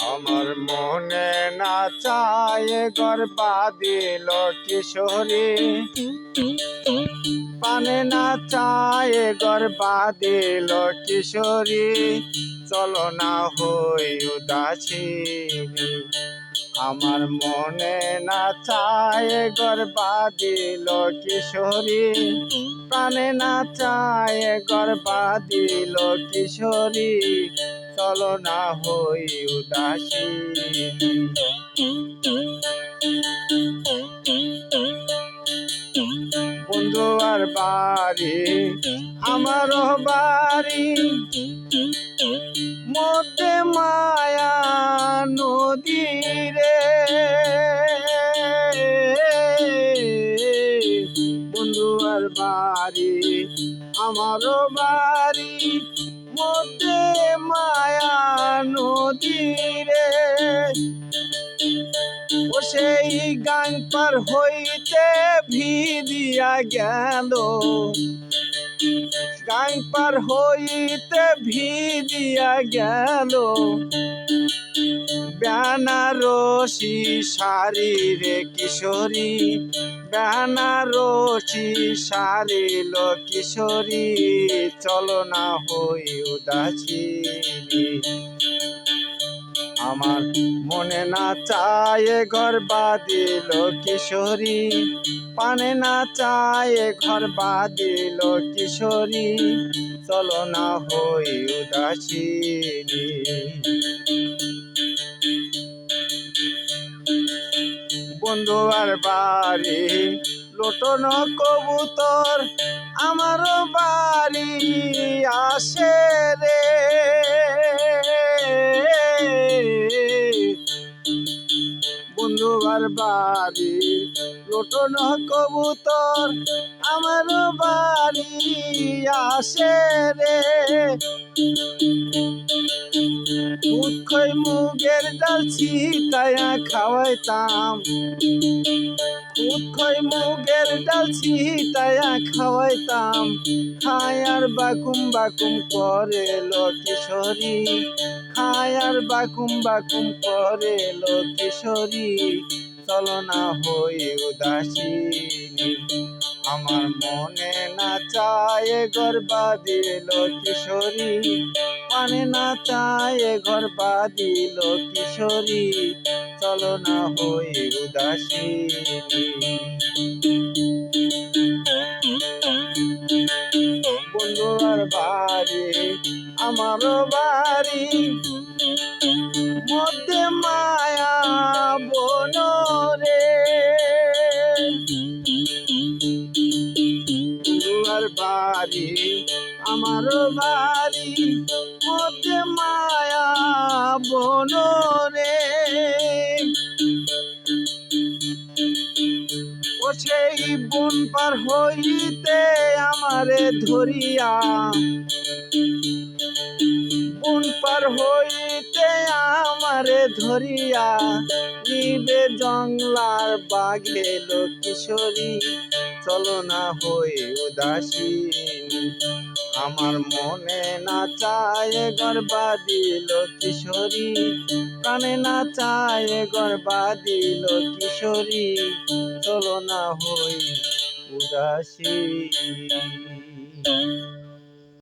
আমার মনে না চায় গর্বা দিল কিশোরী। পানে না চায় গর্বা দিল কিশোরী। চলো না হই উদাসী। আমার মনে না চায় গর্বা দিল কিশোরী। প্রাণে না চায় গর্বা দিল কিশোরী। চলো না হই উদাসী। বন্ধু আর বাড়ি আমার বাড়ি। মতে মায়া নদী বন্ধু আর বাড়ি, আমারও বাড়ি। মধ্যে পার হইতে ভিদিয়া গেল। গান পার হইতে ভিদিয়া গেল। বেনারসি শাড়ি রে কিশোরী, বেনারসি লো কিশোরী, চলো না হই উদাসী আমার মনে না চায় ঘর বাদিল কিশোরী পানে না চায় ঘর বাদিল কিশোরী চলো না হই উদাসী বন্ধু আর বাড়ি লোটন কবুতর, আমারও বাড়ি আসে রে। বাড়ি। লোটন কবুতর আমারও বাড়ি আসে রে। মুগের ডাল ছিটায়া খাওয়াইতাম। উৎখই মুগের ডাল ছিটায়া খাওয়াইতাম। খায়ার বাকুম বাকুম করে লো কিশোরী খায়ার বাকুম বাকুম করে লো কিশোরী চলো না হই উদাসী। আমার মনে না চায় গর্বা দিল কিশোরী মানে না চায় গর্বা দিল কিশোরী চলো না হই উদাসী। বন্ধু আর বাড়ি, আমারও বাড়ি। মধ্যে মায়া বাড়ি, আমার বাড়ি মতে মায়া বন রে। ও সেই বন পার হইতে আমারে ধরিয়া, বন পার হইতে আমারে ধরিয়া নিবে জংলার বাঘে কিশোরী চলো না হই উদাসী, আমার মনে না চায় গর্বা দিল কিশোরী প্রাণে না চায় গর্বা দিল কিশোরী চলো না হই উদাসী।